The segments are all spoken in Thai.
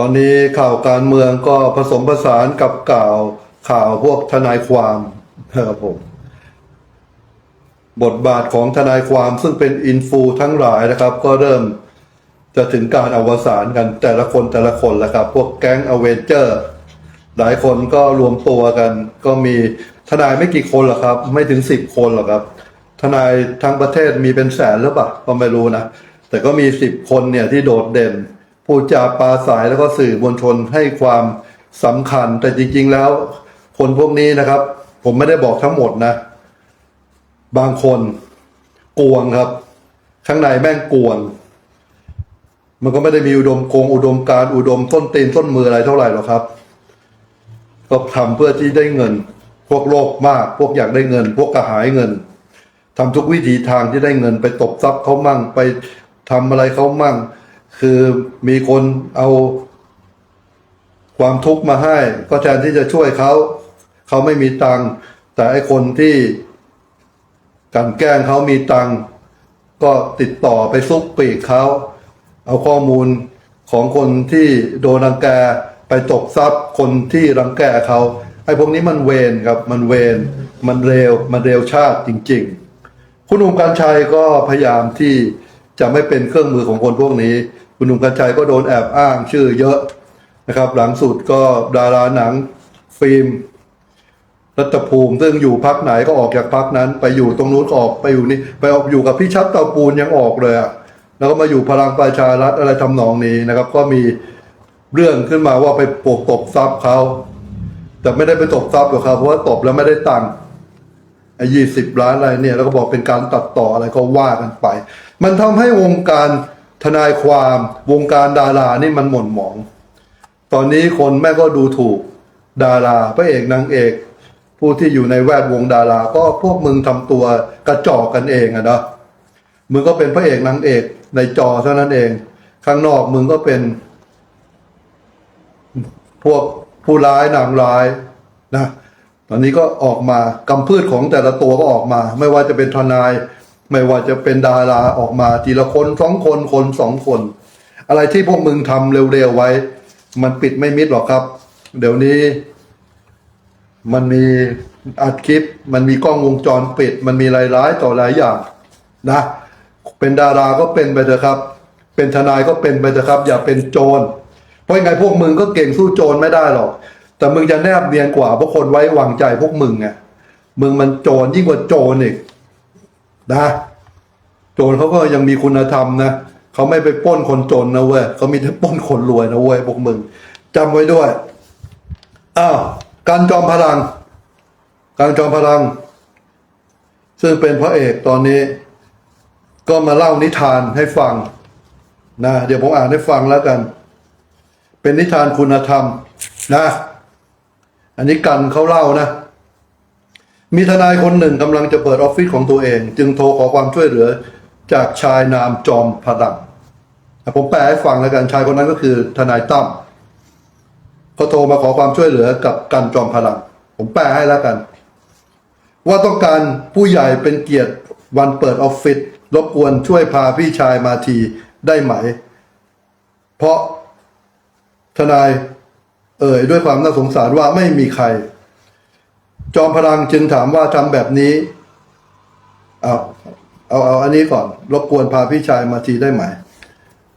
ตอนนี้ข่าวการเมืองก็ผสมผสานกับข่าวข่าวพวกทนายความนะครับผม บทบาทของทนายความซึ่งเป็นอินฟูทั้งหลายนะครับ ก็เริ่มจะถึงการอวสานกันแต่ละคนแต่ละคนแล้วครับ พวกแก๊งอเวนเจอร์ หลายคนก็รวมตัวกัน ก็มีทนายไม่กี่คนหรอกครับ ไม่ถึงสิบคนหรอกครับ ทนายทั้งประเทศมีเป็นแสนหรือเปล่าก็ไม่รู้นะ แต่ก็มีสิบคนเนี่ยที่โดดเด่น พูดจาปาศรัยแล้วก็สื่อมวลชนให้ความสำคัญ แต่จริง ๆ แล้ว คนพวกนี้นะครับ ผมไม่ได้บอกทั้งหมดนะ บางคนกวงครับ ข้างในแม่งกวง มันก็ไม่ได้มีอุดมโกงอุดมการอุดมต้นตีนต้นมืออะไรเท่าไหร่หรอกครับ ก็ทำเพื่อที่ได้เงิน พวกโลภมาก พวกอยากได้เงิน พวกกระหายเงินทำทุกวิถีทางที่ได้เงินไปตบทรัพย์เขามั่งไปทำอะไรเขามั่ง คือมีคนเอาความทุกข์มาให้ ก็แทนที่จะช่วยเขาเขาไม่มีตังค์แต่ไอคนที่กันแกล้งเขามีตังค์ก็ติดต่อไปซุกปีกเขาเอาข้อมูลของคนที่โดนรังแกไปตกทรัพย์คนที่รังแกเขาไอ้พวกนี้มันเวรครับ มันเวรมันเร็ว มันเร็วชาติจริง ๆ คุณหนุ่มกัญชัยก็พยายามที่จะไม่เป็นเครื่องมือของคนพวกนี้ คุณหนุ่มกัญชัยก็โดนแอบอ้างชื่อเยอะนะครับ หลังสุดก็ดาราหนังฟิล์มรัตภูมิ ซึ่งอยู่พักไหนก็ออกจากพักนั้น ไปอยู่ตรงนู้นออกไปอยู่นี่ไปออกอยู่กับพี่ชัดเตาปูนยังออกเลยอะแล้วก็มาอยู่พลังประชารัฐอะไรทำนองนี้นะครับ ก็มีเรื่องขึ้นมาว่าไปโปกตบทรัพย์เขาแต่ไม่ได้ไปตบทรัพย์หรอกครับเพราะว่าตบแล้วไม่ได้ตังค์ไอ้ยี่สิบล้านอะไรเนี่ย แล้วก็บอกเป็นการตัดต่ออะไรก็ว่ากันไป มันทำให้วงการ ทนายความวงการดารานี่มันหม่นหมอง ตอนนี้คนแม่ก็ดูถูกดาราพระเอกนางเอก ผู้ที่อยู่ในแวดวงดารา ก็พวกมึงทำตัวกระจอกกันเองอะเนาะมึงก็เป็นพระเอกนางเอกในจอเท่านั้นเอง ข้างนอกมึงก็เป็น พวกผู้ร้ายนางร้ายนะตอนนี้ก็ออกมากำพืชของแต่ละตัวก็ออกมา ไม่ว่าจะเป็นทนาย ไม่ว่าจะเป็นดาราออกมาทีละคนสองคนคนสองคน อะไรที่พวกมึงทำเร็วๆไว้ มันปิดไม่มิดหรอกครับ เดี๋ยวนี้ มันมีอัดคลิป มันมีกล้องวงจรปิด มันมีหลายๆต่อหลายอย่างนะ เป็นดาราก็เป็นไปเถอะครับ เป็นทนายก็เป็นไปเถอะครับ อย่าเป็นโจรเพราะยังไงพวกมึงก็เก่งสู้โจรไม่ได้หรอก แต่มึงจะแนบเนียนกว่าเพราะคนไว้วางใจพวกมึงไงมึงมันโจรยิ่งกว่าโจรอีก นะ โจรเขาก็ยังมีคุณธรรมนะเขาไม่ไปป้นคนจนนะเว้ยเขามีแต่ป้นคนรวยนะเว้ยพวกมึงจำไว้ด้วยอ้าวการจอมพลัง การจอมพลัง ซึ่งเป็นพระเอกตอนนี้ ก็มาเล่านิทานให้ฟังนะเดี๋ยวผมอ่านให้ฟังแล้วกัน เป็นนิทานคุณธรรมนะ อันนี้กันเขาเล่านะ มีทนายคนหนึ่งกำลังจะเปิดออฟฟิศของตัวเอง จึงโทรขอความช่วยเหลือจากชายนามจอมพลังผมแปลให้ฟังแล้วกันชายคนนั้นก็คือทนายตั้มเขาโทรมาขอความช่วยเหลือกับกันจอมพลัง ผมแปลให้แล้วกัน ว่าต้องการผู้ใหญ่เป็นเกียรติวันเปิดออฟฟิศรบกวนช่วยพาพี่ชายมาทีได้ไหม เพราะทนายเอ่ยด้วยความน่าสงสารว่าไม่มีใคร จอมพลังจึงถามว่าทำแบบนี้ เอาเอาเอาอันนี้ก่อน รบกวนพาพี่ชายมาทีได้ไหม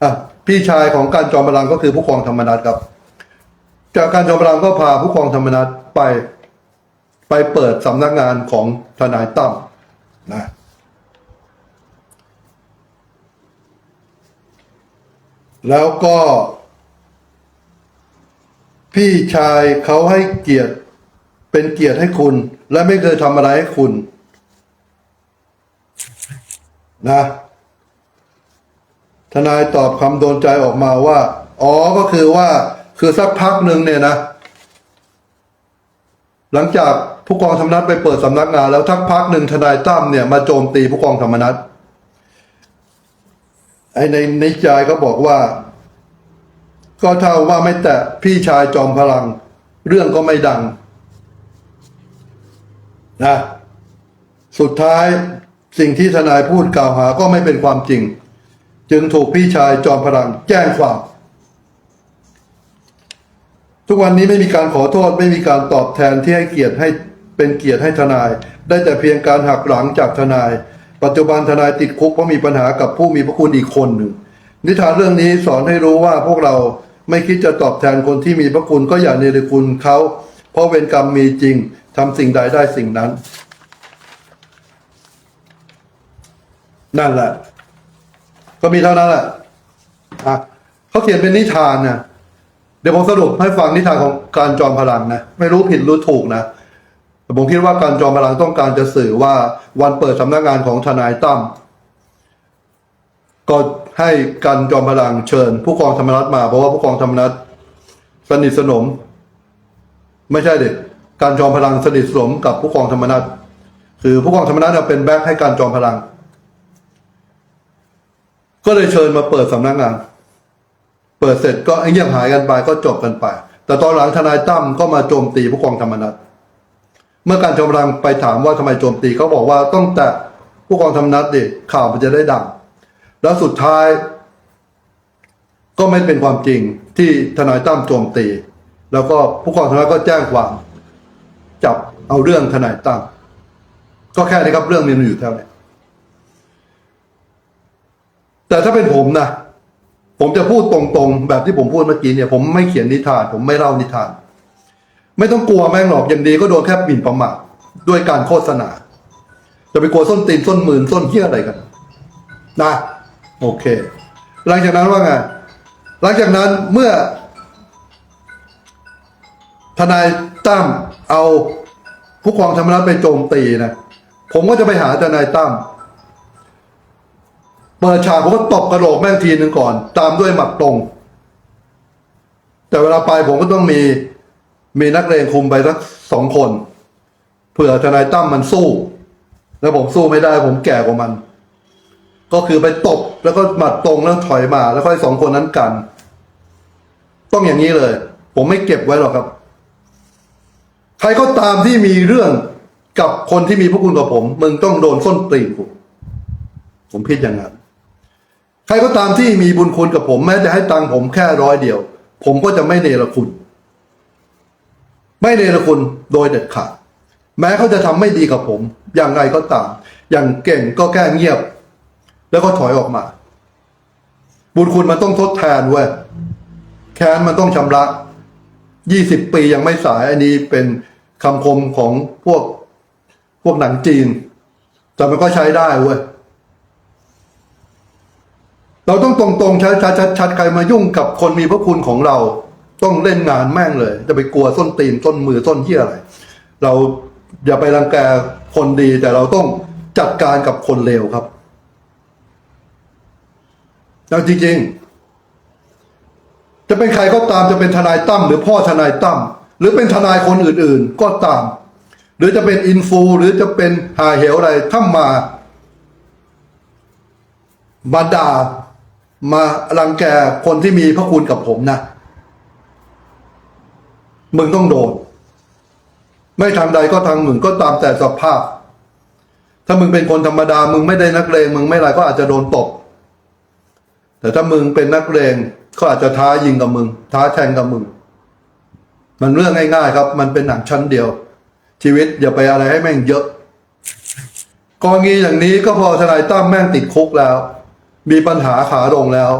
อะพี่ชายของการจอมพลังก็คือผู้กองธรรมนัฐครับ จากการจอมพลังก็พาผู้กองธรรมนัฐไปไปเปิดสำนักงานของทนายตั้มนะแล้วก็ พี่ชายเขาให้เกียรติ เป็นเกียรติให้คุณ และไม่เคยทำอะไรให้คุณ นะ ทนายตอบคำโดนใจออกมาว่า อ๋อก็คือว่า คือสักพักหนึ่งเนี่ยนะ หลังจากผู้กองธรรมนัฐไปเปิดสำนักงาน แล้วทักพักหนึ่งทนายตั้มเนี่ยมาโจมตีผู้กองธรรมนัฐไอ้ในในใจเขาบอกว่า ก็เท่าว่าไม่แต่พี่ชายจอมพลัง เรื่องก็ไม่ดัง นะสุดท้ายสิ่งที่ทนายพูดกล่าวหาก็ไม่เป็นความจริง จึงถูกพี่ชายจอมพลังแจ้งความ ทุกวันนี้ไม่มีการขอโทษไม่มีการตอบแทนที่ให้เกียรติให้เป็นเกียรติให้ทนาย ได้แต่เพียงการหักหลังจากทนาย ปัจจุบันทนายติดคุกเพราะมีปัญหากับผู้มีพระคุณอีกคนหนึ่ง นิทานเรื่องนี้สอนให้รู้ว่าพวกเราไม่คิดจะตอบแทนคนที่มีพระคุณก็อย่าเนรคุณเขาเพราะเวรกรรมมีจริง ทำสิ่งใดได้สิ่งนั้น นั่นแหละ ก็มีเท่านั้นแหละอะเขาเขียนเป็นนิทานนะเดี๋ยวผมสรุปให้ฟังนิทานของการจอมพลังนะไม่รู้ผิดรู้ถูกนะแต่ผมคิดว่าการจอมพลังต้องการจะสื่อว่าวันเปิดสำนักงานของทนายตั้มก็ให้การจอมพลังเชิญ ผู้กองธรรมนัฐมา เพราะว่าผู้กองธรรมนัฐสนิทสนม ไม่ใช่เด็ก การจอมพลังสนิทสนมกับผู้กองธรรมนัฐคือผู้กองธรรมนัฐเนี่ยเป็นแบ็คให้การจอมพลัง ก็เลยเชิญมาเปิดสำนักงาน เปิดเสร็จก็เงียบหายกันไปก็จบกันไป แต่ตอนหลังทนายตั้มก็มาโจมตีผู้กองธรรมนัฐเมื่อการจอมพลังไปถามว่าทำไมโจมตีเขาบอกว่าต้องแตะผู้กองธรรมนัฐดิข่าวมันจะได้ดัง แล้วสุดท้าย ก็ไม่เป็นความจริงที่ทนายตั้มโจมตี แล้วก็ผู้กองธรรมนัฐก็แจ้งความ จับเอาเรื่องทนายตั้มก็แค่นี้ครับเรื่องมันอยู่เท่านี้แต่ถ้าเป็นผมนะผมจะพูดตรงๆ แบบที่ผมพูดเมื่อกี้เนี่ย ผมไม่เขียนนิทาน ผมไม่เล่านิทาน ไม่ต้องกลัวแม่งหรอกอย่างดีก็โดนแค่บิ่นประมาทด้วยการโฆษณา จะไปกลัวส้นตีนส้นหมื่นส้นเหี้ยอะไรกันนะโอเค หลังจากนั้นว่าไงหลังจากนั้นเมื่อทนายตั้ม เอาผู้กองธรรมนัฐไปโจมตีนะ ผมก็จะไปหาทนายตั้มเปิดฉากผมก็ตบกระโหลกแม่งทีหนึ่งก่อน ตามด้วยหมัดตรง แต่เวลาไปผมก็ต้องมีมีนักเลงคุมไปสักสองคนเผื่อทนายตั้มมันสู้ แล้วผมสู้ไม่ได้ผมแก่กว่ามัน ก็คือไปตบแล้วก็หมัดตรงแล้วถอยมา แล้วค่อยสองคนนั้นกัน ต้องอย่างนี้เลย ผมไม่เก็บไว้หรอกครับ ใครก็ตามที่มีเรื่องกับคนที่มีพระคุณกับผม มึงต้องโดนส้นตีนกูผมคิดอย่างนั้นใครก็ตามที่มีบุญคุณกับผม แม้จะให้ตังค์ผมแค่ร้อยเดียว ผมก็จะไม่เนรคุณ ไม่เนรคุณโดยเด็ดขาดแม้เขาจะทำไม่ดีกับผม อย่างไรก็ตาม อย่างเก่งก็แค่เงียบ แล้วก็ถอยออกมา บุญคุณมันต้องทดแทนเว้ยแค้นมันต้องชำระยี่สิบปียังไม่สายอันนี้เป็น คำคมของพวกพวกหนังจีน แต่มันก็ใช้ได้เว้ยเราต้องตรงๆชัดชัดชัดชัดใครมายุ่งกับคนมีพระคุณของเรา ต้องเล่นงานแม่งเลย จะไปกลัวส้นตีนส้นมือส้นเที่ยอะไร เราอย่าไปรังแกคนดีแต่เราต้องจัดการกับคนเลวครับเอาจริงๆ จะเป็นใครก็ตามจะเป็นทนายตั้มหรือพ่อทนายตั้ม หรือเป็นทนายคนอื่นๆ ก็ตาม หรือจะเป็นอินฟูหรือจะเป็นหาเหวอะไรถ้ามา มาด่ามารังแกคนที่มีพระคุณกับผมนะ มึงต้องโดน ไม่ทางใดก็ทางมึงก็ตามแต่สภาพ ถ้ามึงเป็นคนธรรมดา มึงไม่ได้นักเลงมึงไม่อะไรก็อาจจะโดนตบแต่ถ้ามึงเป็นนักเลงเขาอาจจะท้ายิงกับมึง ท้าแทงกับมึง มันเรื่องง่ายๆครับ มันเป็นหนังชั้นเดียว ชีวิตอย่าไปอะไรให้แม่งเยอะกรณีอย่างนี้ก็พอทนายตั้มแม่งติดคุกแล้ว มีปัญหาขาลงแล้ว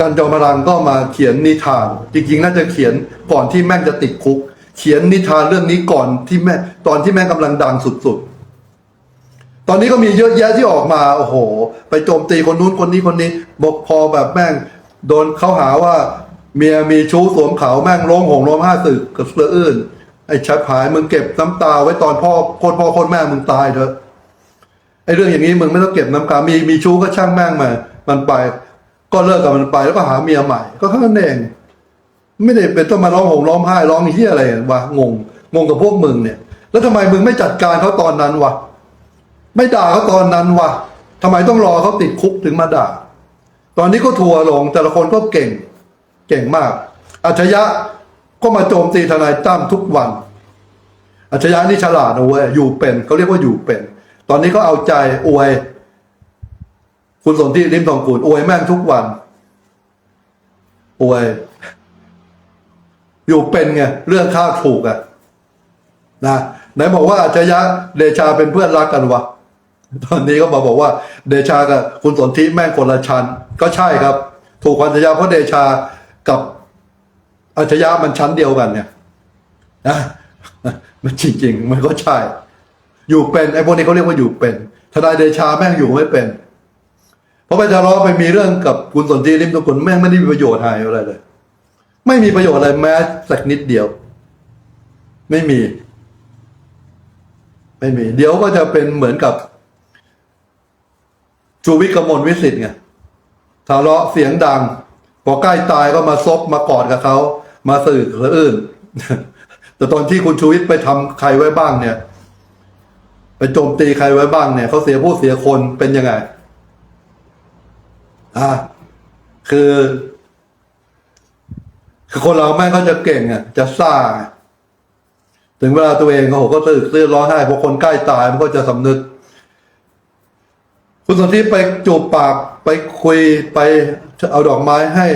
การจอมพลังก็มาเขียนนิทาน จริงๆ น่าจะเขียนก่อนที่แม่งจะติดคุก เขียนนิทานเรื่องนี้ก่อนที่แม่ตอนที่แม่งกำลังดังสุดๆ ตอนนี้ก็มีเยอะแยะที่ออกมา โอ้โห ไปโจมตีคนนู้นคนนี้คนนี้ บอกพอแบบแม่งโดนเขาหาว่า เมียมีชู้สวมเขาแม่งร้องหงร้องห้าสึกกับเสืออื่น ไอ้ชัดหายมึงเก็บน้ำตาไว้ตอนพ่อคนพ่อคนแม่มึงตายเถอะไอ้เรื่องอย่างนี้มึงไม่ต้องเก็บน้ำตามีมีชู้ก็ช่างแม่งมา มันไป ก็เลิกกับมันไปแล้วก็หาเมียใหม่ ก็แค่นั้นเองไม่ได้เป็นต้องมาร้องห่มร้องไห้ร้องเฮียอะไรวะงงงงกับพวกมึงเนี่ย แล้วทำไมมึงไม่จัดการเขาตอนนั้นวะไม่ด่าเขาตอนนั้นวะทำไมต้องรอเขาติดคุกถึงมาด่า ตอนนี้ก็ทัวลงแต่ละคนก็เก่ง ก่งมาก อัจฉริยะก็มาโจมตีทนายตั้มทุกวัน อัจฉริยะนี่ฉลาดนะเว้ยอยู่เป็นเขาเรียกว่าอยู่เป็น ตอนนี้ก็เอาใจอวย คุณสนที่ริมทองกูลอวยแม่งทุกวันอวย อยู่เป็นไงเรื่องข้าวถูกอะนะไหนบอกว่าอัจฉริยะเดชาเป็นเพื่อนรักกันวะตอนนี้ก็มาบอกว่า เดชากับคุณสนธิแม่งคนละชั้นก็ใช่ครับ ถูกอัจฉริยะเพราะเดชา กับอัจฉริยะมันชั้นเดียวกันเนี่ยนะมันจริง ๆ มันก็ใช่ อยู่เป็นไอ้พวกนี้เขาเรียกว่าอยู่เป็นทนายเดชาแม่งอยู่ไม่เป็น เพราะไปทะเลาะไปมีเรื่องกับคุณสนธิริมทุกคนแม่งไม่ได้มีประโยชน์อะไรอะไรเลย ไม่มีประโยชน์อะไรแม้สักนิดเดียว ไม่มี ไม่มี เดี๋ยวก็จะเป็นเหมือนกับชูวิทย์กมลวิสิทธิ์ไงทะเลาะเสียงดัง พอใกล้ตายก็มาซบมากอดกับเขามาสื่อเอื่น แต่ตอนที่คุณชูวิทย์ไปทำใครไว้บ้างเนี่ย ไปโจมตีใครไว้บ้างเนี่ยเขาเสียผู้เสียคนเป็นยังไงอ่าคือ คือคนเราแม่งก็จะเก่งอะ จะซ่างถึงเวลาตัวเองโอ้โหก็ตื่นตื่นร้องไห้พอคนใกล้ตายมันก็จะสำนึก คุณสนธิไปจูบปากไปคุยไปเอาดอกไม้ให้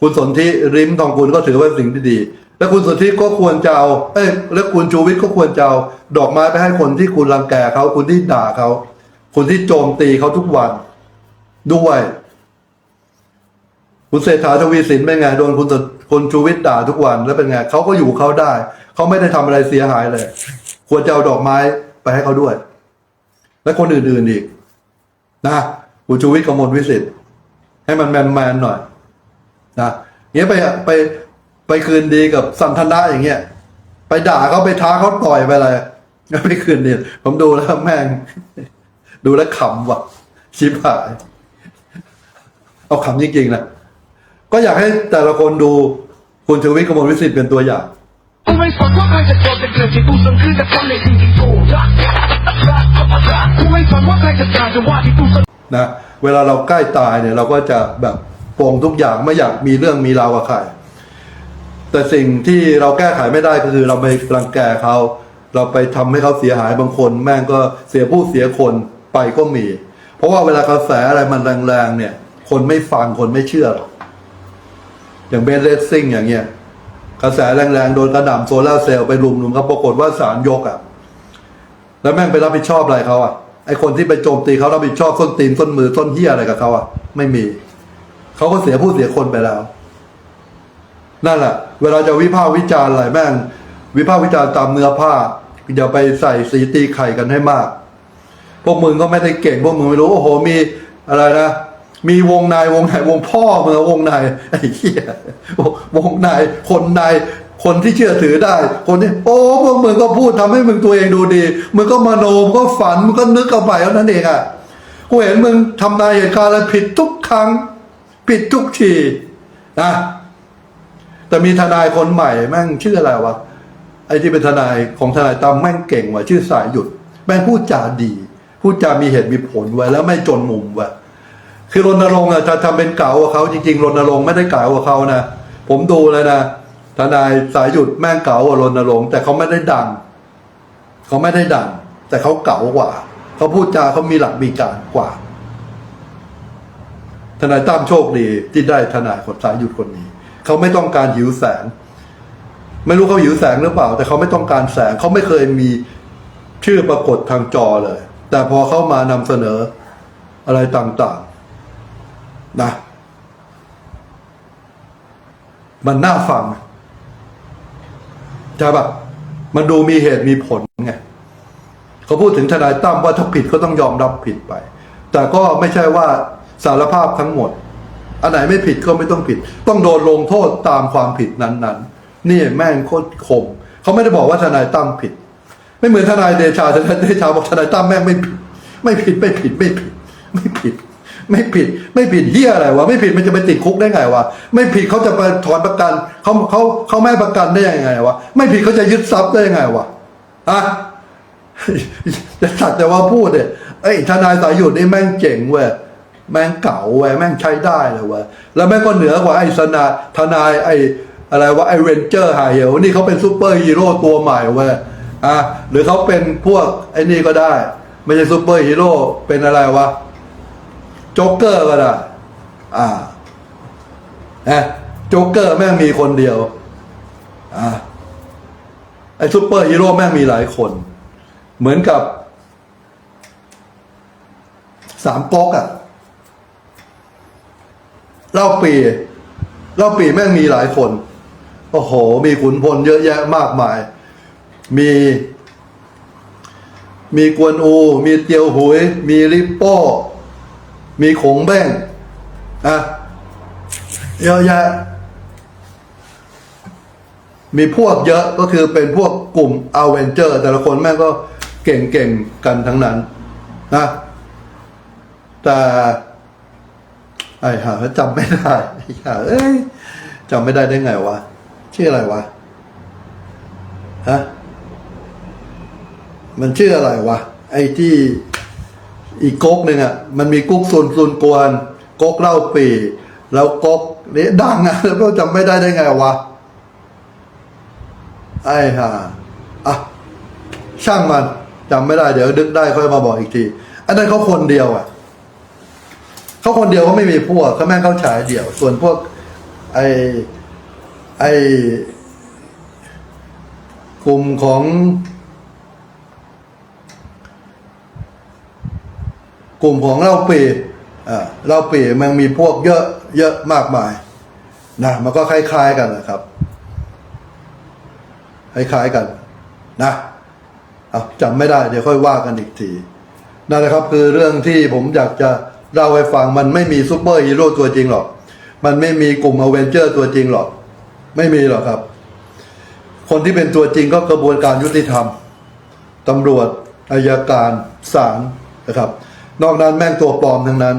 คุณสนธิริมทองกุลก็ถือว่าเป็นสิ่งที่ดี แล้วคุณสนธิก็ควรจะเอาเอ้ยแล้วคุณชูวิทย์ก็ควรจะเอาดอกไม้ไปให้คนที่คุณรังแกเขาคุณที่ด่าเขาคนที่โจมตีเขาทุกวัน ด้วยคุณเศรษฐาทวีสินเป็นไงโดนคุณคนชูวิทย์ด่าทุกวันแล้วเป็นไงเขาก็อยู่เขาได้ เขาไม่ได้ทำอะไรเสียหายเลย ควรจะเอาดอกไม้ไปให้เขาด้วย และคนอื่นๆอีก นะคุณชูวิทย์กมลวิสิทธิ์ให้มันแมนๆหน่อยนะเงี้ยไปไปไปคืนดีกับสันทนะอย่างเงี้ย ไปด่าเขาไปท้าเขาต่อยไปอะไรแล้วไปคืนดีผมดูแล้วแม่ง ดูแล้วขำว่ะ ชิบหาย เอาขำจริงๆนะก็อยากให้แต่ละคนดูคุณชูวิทย์กมลวิสิทธิ์เป็นตัวอย่างไม่สนว่าใครจะโกรธจะเกลียดที่กูสนคือจะทำในสิ่งที่กูก กูไม่สนว่าใครจะด่าจะว่าที่กูสนนะเวลาเราใกล้ตายเนี่ยเราก็จะแบบปร่งทุกอย่างไม่อยากมีเรื่องมีราวกับใครแต่สิ่งที่เราแก้ไขไม่ได้ก็คือเราไปรังแกเขาเราไปทำให้เขาเสียหายบางคน แม่งก็เสียผู้เสียคนไปก็มี เพราะว่าเวลากระแสอะไรมันแรงๆเนี่ย คนไม่ฟังคนไม่เชื่อหรอกอย่างเบนเลสซิ่งอย่างเงี้ยกระแสแรงๆโดนกระหน่ำโซลาเซลล์ไปรุมๆก็ปรากฏว่าสารยกอะ แล้วแม่งไปรับผิดชอบอะไรเขาอะไอคนที่ไปโจมตีเขารับผิดชอบส้นตีนส้นมือส้นเหี้ยอะไรกับเขาอะไม่มีเขาก็เสียผู้เสียคนไปแล้ว นั่นแหละ เวลาจะวิพากษ์วิจารณ์อะไรแม่ง วิพากษ์วิจารณ์ตามเนื้อผ้าอย่าไปใส่สีตีไข่กันให้มาก พวกมึงก็ไม่ได้เก่ง พวกมึงไม่รู้โอ้โหมีอะไรนะมีวงในวงในวงพ่อมึงอวงในไอ้เหี้ยวงในคนใน คนที่เชื่อถือได้ คนที่โอ้พวกมึงก็พูดทำให้มึงตัวเองดูดีมึงก็มโนมึงก็ฝันมึงก็นึกเอาไปเท่านั้นเองอะกูเห็นมึงทำนายเหตุการณ์อะไรผิดทุกครั้ง ผิดทุกทีนะแต่มีทนายคนใหม่แม่งชื่ออะไรวะไอ้ที่เป็นทนายของทนายตั้มแม่งเก่งว่ะชื่อสายหยุด แม่งพูดจาดีพูดจามีเหตุมีผลไว้แล้วไม่จนมุมว่ะคือรณรงค์อะจะทำเป็นเก่ากับเขาจริงๆรณรงค์ไม่ได้เก่ากับเขานะผมดูเลยนะ ทนายสายหยุดแม่งเก่ากว่ารณรงค์แต่เขาไม่ได้ดัง เขาไม่ได้ดัง แต่เขาเก่ากว่า เขาพูดจาเขามีหลักมีการกว่า ทนายตั้มโชคดีที่ได้ทนายคนสายหยุดคนนี้ เขาไม่ต้องการหิวแสง ไม่รู้เขาหิวแสงหรือเปล่า แต่เขาไม่ต้องการแสง เขาไม่เคยมีชื่อปรากฏทางจอเลย แต่พอเขามานำเสนออะไรต่างๆ นะ มันน่าฟัง ช่ปะมันดูมีเหตุมีผลไงเขาพูดถึงทนายตั้มว่าถ้าผิดก็ต้องยอมรับผิดไป แต่ก็ไม่ใช่ว่าสารภาพทั้งหมด อันไหนไม่ผิดก็ไม่ต้องผิด ต้องโดนลงโทษตามความผิดนั้นๆ นี่แม่งโคตรคมเขาไม่ได้บอกว่าทนายตั้มผิด ไม่เหมือนทนายเดชาทนายเดชาบอกทนายตั้มแม่งไม่ผิด ไม่ผิดไม่ผิดไม่ผิด ไม่ผิด ไม่ผิด ไม่ผิดเฮียอะไรวะไม่ผิดมันจะไปติดคุกได้ไงวะไม่ผิดเขาจะไปถอนประกันเขาเขาเขาไม่ให้ประกันได้ยังไงวะไม่ผิดเขาจะยึดทรัพย์ได้ยังไงวะอะจะสักแต่ว่าพูดเนี่ยไอ้ทนายสายหยุดนี่แม่งเจ๋งเว้ยแม่งเก่าเว้ยแม่งใช้ได้เลยเว้ยแล้วแม่งก็เหนือกว่าไอ้สนาทนายไอ้อะไรวะไอ้เวนเจอร์ไฮเฮลนี่เขาเป็นซูเปอร์ฮีโร่ตัวใหม่เว้ยอะหรือเขาเป็นพวกไอ้นี่ก็ได้ ไม่ใช่ซูเปอร์ฮีโร่เป็นอะไรวะ โจ๊กเกอร์ก็ได้ อ่านะโจ๊กเกอร์แม่งมีคนเดียว อ่าไอ้ซูเปอร์ฮีโร่แม่งมีหลายคน เหมือนกับ สามก๊กอะเล่าปีเล่าปีแม่งมีหลายคน โอ้โห มีขุนพลเยอะแยะมากมาย มี มีกวนอู มีเตียวหุย มีริปโป้ มีขงแบ้งอะเยอะแยะมีพวกเยอะก็คือเป็นพวกกลุ่มอเวนเจอร์แต่ละคนแม่งก็เก่งๆกันทั้งนั้นนะแต่ไอ้ห่าจำไม่ได้ไอ้ห่าเอ้ยจำไม่ได้ได้ไงวะ ชื่ออะไรวะฮะมันชื่ออะไรวะ ไอ้ที่ อีกก๊กหนึ่งอะมันมีกุ๊กซุนซุนกวนก๊กเล่าปีแล้วก๊กนี้ดังอะแล้วก็จำไม่ได้ได้ไงวะไอ้ห่าอะช่างมันจำไม่ได้เดี๋ยวดึกได้ค่อยมาบอกอีกที อันนั้นเขาคนเดียวอะเขาคนเดียวเขาไม่มีพวกเขาแม่งเขาฉายเดี่ยว ส่วนพวก ไอไอกลุ่มของ กลุ่มของเล่าปีอ่าเล่าปีมันมีพวกเยอะเยอะมากมายนะมันก็คล้ายๆกันนะครับคล้ายๆกันนะเอาจำไม่ได้เดี๋ยวค่อยว่ากันอีกทีนั่นแหละครับคือเรื่องที่ผมอยากจะเล่าให้ฟังมันไม่มีซูเปอร์ฮีโร่ตัวจริงหรอก มันไม่มีกลุ่มอเวนเจอร์ตัวจริงหรอก ไม่มีหรอกครับ คนที่เป็นตัวจริงก็กระบวนการยุติธรรมตำรวจอายการศาลนะครับ นอกนั้นแม่งตัวปลอมทั้งนั้น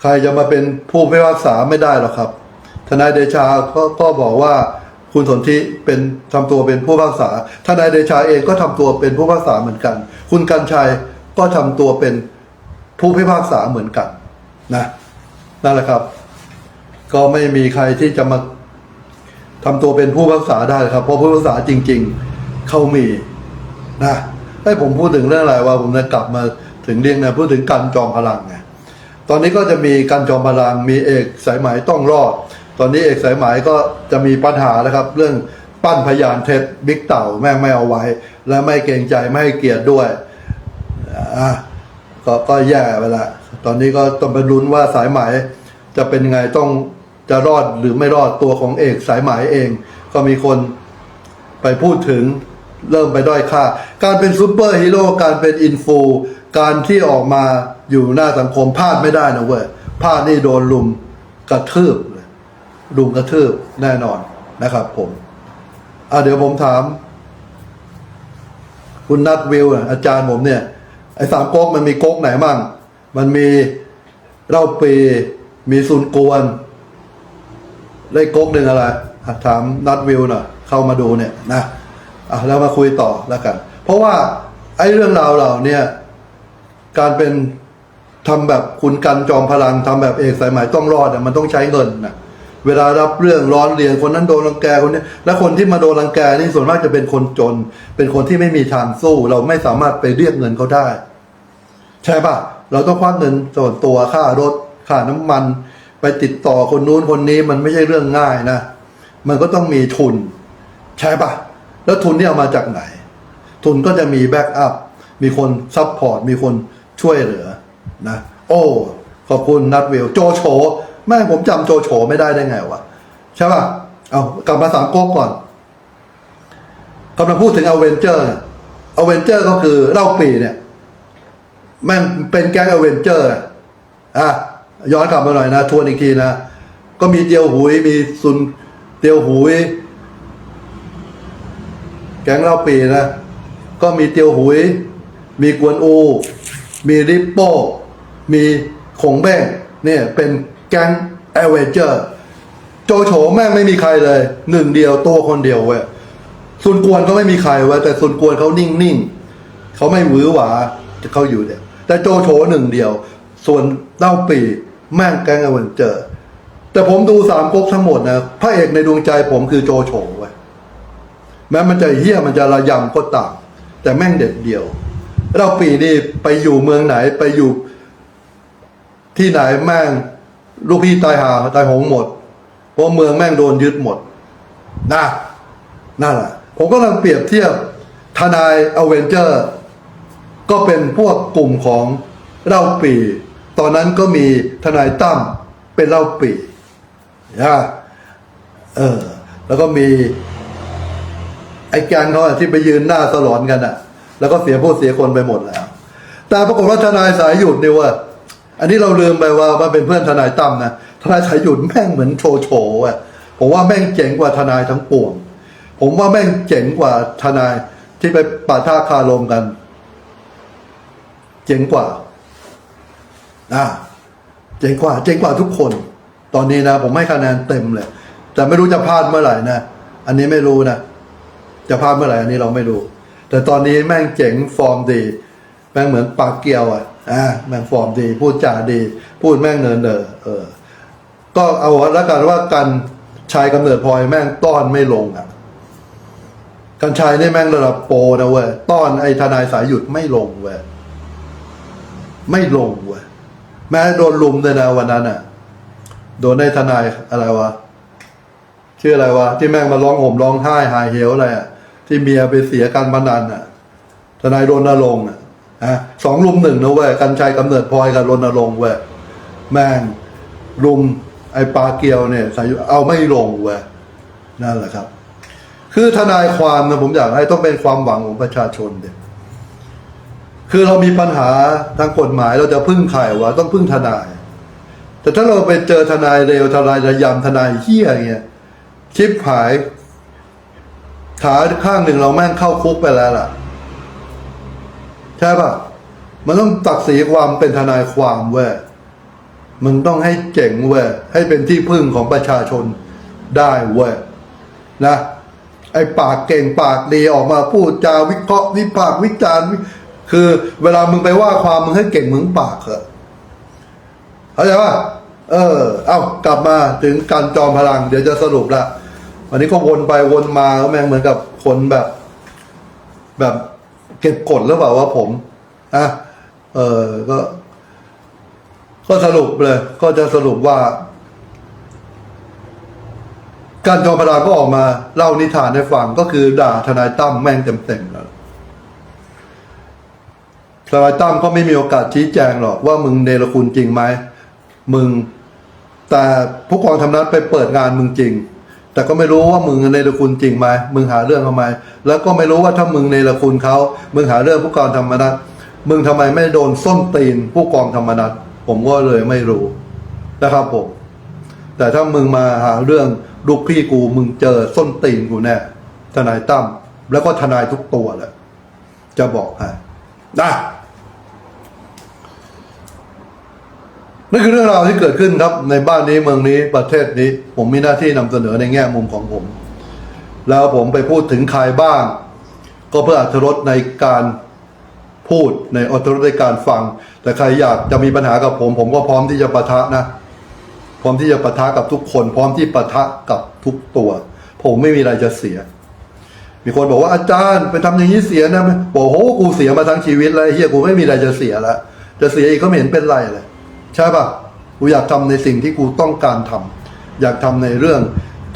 ใครจะมาเป็นผู้พิพากษาไม่ได้หรอกครับ ทนายเดชาก็ก็บอกว่าคุณสนธิเป็นทำตัวเป็นผู้พิพากษา ทนายเดชาเองก็ทำตัวเป็นผู้พิพากษาเหมือนกัน คุณกันชัยก็ทำตัวเป็นผู้พิพากษาเหมือนกันนะนั่นแหละครับ ก็ไม่มีใครที่จะมาทำตัวเป็นผู้พิพากษาได้ครับ เพราะผู้พิพากษาจริง ๆเขามีนะให้ผมพูดถึงเรื่องอะไรว่าผมจะกลับมา ถึงเรื่องนะพูดถึงการจอมพลังไงตอนนี้ก็จะมีการจอมพลังมีเอกสายไหมต้องรอด ตอนนี้เอกสายไหมก็จะมีปัญหานะครับ เรื่องปั้นพยานเท็จบิ๊กเต่าแม่งไม่เอาไว้ และไม่เกรงใจไม่ให้เกียรติด้วยอะก็ก็แย่ไปละตอนนี้ก็ต้องไปลุ้นว่าสายไหมจะเป็นไงต้องจะรอดหรือไม่รอดตัวของเอกสายไหมเอง ก็มีคนไปพูดถึงเริ่มไปด้อยค่า การเป็นซูเปอร์ฮีโร่การเป็นอินฟู การที่ออกมาอยู่หน้าสังคมพลาดไม่ได้นะเว้ยพลาดนี่โดนลุมกระทืบเลยลุมกระทืบแน่นอนนะครับ ผมอะเดี๋ยวผมถาม คุณนัทวิวอาจารย์ผมเนี่ย ไอ้สามก๊กมันมีก๊กไหนมั่ง มันมีเล่าปี มีซุนกวนเลขก๊กหนึ่งอะไระถามนัทวิวหน่อยเข้ามาดูเนี่ยนะอะแล้วมาคุยต่อแล้วกัน เพราะว่าไอ้เรื่องราวเหล่าเนี่ย การเป็นทำแบบคุณกันจอมพลังทำแบบเอกสายหมต้องรอดเนี่ยมันต้องใช้เงินนะเวลารับเรื่องร้อนเรียนคนนั้นโดนรังแกคนนี้และคนที่มาโดนรังแกนี่ส่วนมากจะเป็นคนจน เป็นคนที่ไม่มีทางสู้ เราไม่สามารถไปเรียกเงินเขาได้ ใช่ปะเราต้องควักเงินส่วนตัวค่ารถค่าน้ำมัน ไปติดต่อคนนู้นคนนี้มันไม่ใช่เรื่องง่ายนะมันก็ต้องมีทุน ใช่ปะแล้วทุนนี่เอามาจากไหน ทุนก็จะมีแบ็กอัพมีคนซัพพอร์ตมีคน ช่วยเหลือนะ โอ้ขอบคุณนัดวิว โจโฉแม่ผมจำโจโฉไม่ได้ได้ไงวะใช่ป่ะ เอากลับมาสามก๊กก่อนกำลังพูดถึงอเวนเจอร์อเวนเจอร์ก็คือเล่าปีเนี่ยแม่งเป็นแก๊งอเวนเจอร์อะอะย้อนกลับมาหน่อยนะทวนอีกทีนะ ก็มีเตียวหุยมีซุนเตียวหุย แก๊งเล่าปีนะ ก็มีเตียวหุย มีกวนอู มีริปโป้มีขงแบ้งเนี่ยเป็นแก๊งแอเวนเจอร์โจโฉแม่งไม่มีใครเลย หนึ่งเดียวตัวคนเดียวเว้ยซุนกวนก็ไม่มีใครเว้ยแต่ซุนกวนเขานิ่งๆเขาไม่หวือหวาเขาอยู่เดียวแต่โจโฉหนึ่งเดียว ส่วนเล่าปีแม่งแก๊งแอเวนเจอร์แต่ผมดูสามก๊กทั้งหมดนะพระเอกในดวงใจผมคือโจโฉเว้ยแม้มันจะเฮี้ยมันจะระยำก็ตามแต่แม่งเด็ดเดียว เราปีนี่ไปอยู่เมืองไหนไปอยู่ที่ไหนแม่งลูกพี่ตายหาตายหงหมด เพราะเมืองแม่งโดนยึดหมดนะนั่นแหละผมก็กำลังเปรียบเทียบทนายอเวนเจอร์ ก็เป็นพวกกลุ่มของเล่าปี ตอนนั้นก็มีทนายตั้มเป็นเล่าปีนะเออ แล้วก็มี ไอ้แกงเขาที่ไปยืนหน้าสลอนกันอะ แล้วก็เสียผู้เสียคนไปหมดแล้ว แต่ปรากฏว่าทนายสายหยุดเนี่ยว่า อันนี้เราลืมไปว่ามันเป็นเพื่อนทนายตั้มนะทนายสายหยุดแม่งเหมือนโชโฉอะผมว่าแม่งเจ๋งกว่าทนายทั้งปวง ผมว่าแม่งเจ๋งกว่าทนายที่ไปปาท่าคารมกัน เจ๋งกว่าอ่าเจ๋งกว่า เจ๋งกว่าทุกคน ตอนนี้นะ ผมให้คะแนนเต็มเลย แต่ไม่รู้จะพลาดเมื่อไหร่นะ อันนี้ไม่รู้นะ จะพลาดเมื่อไหร่ อันนี้เราไม่รู้ แต่ตอนนี้แม่งเจ๋งฟอร์มดี แม่งเหมือนปากเกียวอะอ่าแม่งฟอร์มดี พูดจาดี พูดแม่งเนินเนอเออ ก็เอาแล้วกันว่ากันชายกำเนิดพลอยแม่งต้อนไม่ลงอะกันชายนี่แม่งระดับโปรนะเว้ยต้อนไอ้ทนายสายหยุดไม่ลงเว้ยไม่ลงเว้ยแม้โดนลุมเลยนะวันนั้นอะ โดนได้ทนายอะไรวะชื่ออะไรวะที่แม่งมาร้องห่มร้องไห้หายเหวอะไรอะ ที่เมียไปเสียการพนันอะ ทนายรณรงค์อะอะสองลุมหนึ่งนะเว้ยกันชัยกำเนิดพลอยกับรณรงค์เว้ยแม่งลุมไอ้ปลาเกียวเนี่ยสายเอาไม่ลงเว้ยนั่นแหละครับ คือทนายความนะผมอยากให้ต้องเป็นความหวังของประชาชนเด็คือเรามีปัญหาทางกฎหมายเราจะพึ่งใครวะต้องพึ่งทนาย แต่ถ้าเราไปเจอทนายเร็วทนายระยำทนายเฮี้ยเงี้ยชิปหาย ขาข้างหนึ่งเราแม่งเข้าคุกไปแล้วล่ะ ใช่ปะมันต้องตัดสีความเป็นทนายความเว้ยมันต้องให้เจ๋งเว้ยให้เป็นที่พึ่งของประชาชนได้เว้ยนะไอ้ปากเก่งปากดีออกมาพูดจาวิเคราะห์วิพากษ์วิจารณ์คือ เวลามึงไปว่าความมึงให้เก่งมึงปากเถอะเข้าใจป่ะเออ เอากลับมาถึงการจอมพลัง เดี๋ยวจะสรุปละ วันนี้ก็วนไปวนมาก็แม่งเหมือนกับคนแบบ แบบเก็บกดหรือเปล่าว่าผมอะเออก็ ก็สรุปเลย ก็จะสรุปว่า การจอมพลังก็ออกมาเล่านิทานให้ฟังก็คือด่าทนายตั้มแม่งเต็มๆแล้วทนายตั้มก็ไม่มีโอกาสชี้แจงหรอกว่ามึงเนรคุณจริงไหมมึง แต่ผู้กองทำนัดไปเปิดงานมึงจริง แต่ก็ไม่รู้ว่ามึงเนรคุณจริงไหมมึงหาเรื่องทำไม แล้วก็ไม่รู้ว่าถ้ามึงเนรคุณเขามึงหาเรื่องผู้กองธรรมนัดมึงทำไมไม่โดนส้นตีนผู้กองธรรมนัดผมก็เลยไม่รู้นะครับผม แต่ถ้ามึงมาหาเรื่องลูกพี่กูมึงเจอส้นตีนกูแน่ทนายตั้มแล้วก็ทนายทุกตัวแหละจะบอกให้นะ นั่นคือเรื่องราวที่เกิดขึ้นครับ ในบ้านนี้เมืองนี้ประเทศนี้ ผมมีหน้าที่นำเสนอในแง่มุมของผม แล้วผมไปพูดถึงใครบ้าง ก็เพื่ออรรถรสในการพูดในอรรถรสในการฟัง แต่ใครอยากจะมีปัญหากับผม ผมก็พร้อมที่จะปะทะนะ พร้อมที่จะปะทะกับทุกคน พร้อมที่ปะทะกับทุกตัว ผมไม่มีอะไรจะเสีย มีคนบอกว่าอาจารย์ไปทำอย่างนี้เสียนะบอกโหกูเสียมาทั้งชีวิตเลยเฮียกูไม่มีอะไรจะเสียแล้วจะเสียอีกก็ไม่เห็นเป็นไรเลย ใช่ปะกูอยากทำในสิ่งที่กูต้องการทำอยากทำในเรื่อง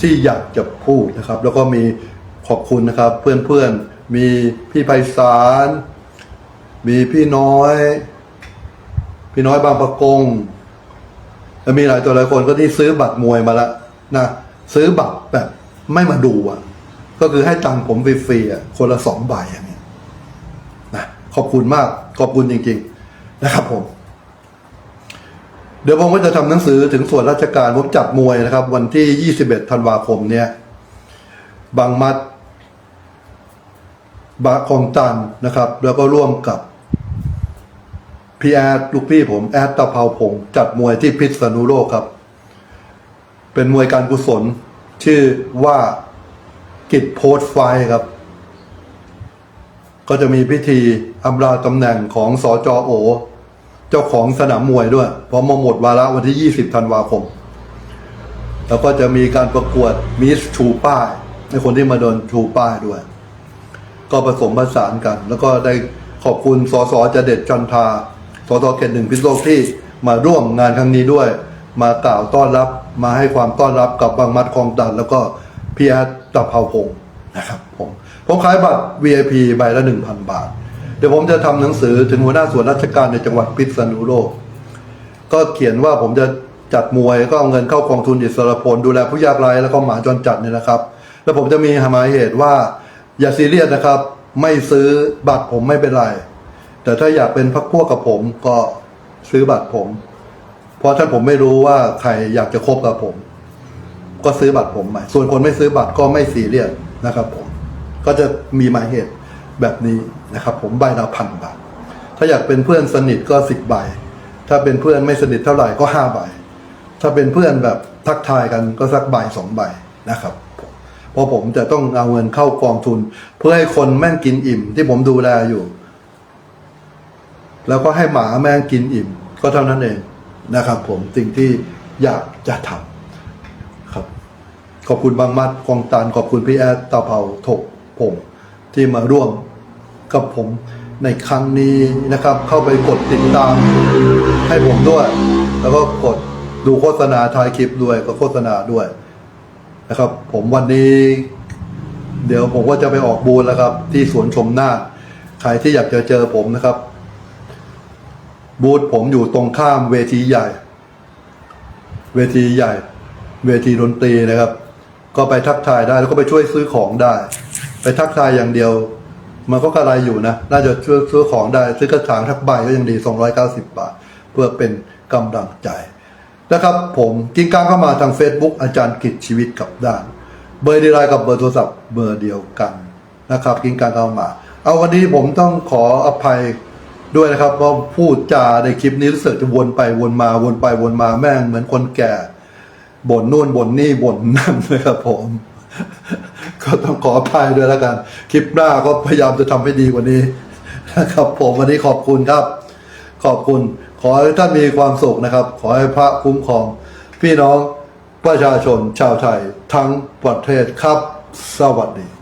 ที่อยากจะพูดนะครับ แล้วก็มีขอบคุณนะครับ เพื่อนๆมีพี่ไพศาลมีพี่น้อย พี่น้อยบางประกงแล้วมีหลายตัวหลายคนก็ที่ซื้อบัตรมวยมาแล้วนะซื้อบัตรแบบไม่มาดูอะ ก็คือให้ตังค์ผมฟรีๆอะคนละสองใบอย่างเงี้ยนะขอบคุณมากขอบคุณจริง ๆ นะครับผม เดี๋ยวผมก็จะทำหนังสือถึงส่วนราชการผมจัดมวยนะครับ วันที่ 21 ธันวาคมเนี่ย บางมัด บาคองตันนะครับ แล้วก็ร่วมกับพี่แอดลูกพี่ผมแอดตะเภาพงศ์จัดมวยที่พิษณุโลกครับ เป็นมวยการกุศล ชื่อว่ากิจโพสไฟครับ ก็จะมีพิธีอำลาตำแหน่งของสอจอโอ เจ้าของสนามมวยด้วย เพราะมาหมดวาระวันที่ 20ธันวาคม แล้วก็จะมีการประกวดมิสชูป้ายในคนที่มาโดนชูป้ายด้วย ก็ผสมผสานกัน แล้วก็ได้ขอบคุณสสจะเด็ดจันทาสสเขตหนึ่งพิษโลกที่มาร่วมงานครั้งนี้ด้วย มากล่าวต้อนรับมาให้ความต้อนรับกับบางมัดคลองตัน แล้วก็พี่แอดตะเภาพงศ์นะครับผมผมขายบัตร VIP ใบละ1,000 บาท เดี๋ยวผมจะทำหนังสือถึงหัวหน้าส่วนราชการในจังหวัดพิษณุโลก ก็เขียนว่าผมจะจัดมวยก็เอาเงินเข้ากองทุนอิสรพลดูแลผู้ยากไร้แล้วก็หมาจรจัดเนี่ยนะครับ แล้วผมจะมีหมายเหตุว่า อย่าซีเรียสนะครับ ไม่ซื้อบัตรผมไม่เป็นไร แต่ถ้าอยากเป็นพักพวกกับผมก็ซื้อบัตรผม เพราะถ้านผมไม่รู้ว่าใครอยากจะคบกับผม ก็ซื้อบัตรผมใหม่ส่วนคนไม่ซื้อบัตรก็ไม่ซีเรียสนะครับผม ก็จะมีหมายเหตุ แบบนี้นะครับผมใบละพันบาท ถ้าอยากเป็นเพื่อนสนิทก็สิบใบ ถ้าเป็นเพื่อนไม่สนิทเท่าไหร่ก็ห้าใบ ถ้าเป็นเพื่อนแบบทักทายกันก็สักใบสองใบนะครับเพราะผมจะต้องเอาเงินเข้ากองทุน เพื่อให้คนแม่งกินอิ่ม ที่ผมดูแลอยู่ แล้วก็ให้หมาแม่งกินอิ่ม ก็เท่านั้นเองนะครับ ผมสิ่งที่อยากจะทำครับ ขอบคุณบางมัดกองตันขอบคุณพี่แอดตาเผาถกผม ที่มาร่วมกับผมในครั้งนี้นะครับ เข้าไปกดติดตามให้ผมด้วย แล้วก็กดดูโฆษณาท้ายคลิปด้วยก็โฆษณาด้วยนะครับ ผมวันนี้ เดี๋ยวผมก็จะไปออกบูธแล้วครับ ที่สวนชมนาใครที่อยากจะเจอผมนะครับ บูธผมอยู่ตรงข้ามเวทีใหญ่ เวทีใหญ่ เวทีดนตรีนะครับ ก็ไปทักทายได้แล้วก็ไปช่วยซื้อของได้ ไปทักทายอย่างเดียว มันก็กระไรอยู่นะ น่าจะช่วยซื้อของได้ ซื้อกระถางทักใบก็ยังดี 290 บาท เพื่อเป็นกำลังใจนะครับผมกินกลางเข้ามาทาง Facebook อาจารย์กิจชีวิตกับด้าน เบอร์ดีไลน์กับเบอร์โทรศัพท์เบอร์เดียวกันนะครับ กินกลางเข้ามา เอาวันนี้ผมต้องขออภัยด้วยนะครับเพราะพูดจาในคลิปนี้รู้สึกจะวนไปวนมาวนไปวนมาแม่งเหมือนคนแก่บ่นนู่นบ่นนี่บ่นนั่นนะครับผม ก็ต้องขออภัยด้วยแล้วกัน คลิปหน้าก็พยายามจะทำให้ดีกว่านี้นะครับผมวันนี้ขอบคุณครับ ขอบคุณ ขอให้ท่านมีความสุขนะครับ ขอให้พระคุ้มครอง พี่น้องประชาชนชาวไทยทั้งประเทศครับ สวัสดี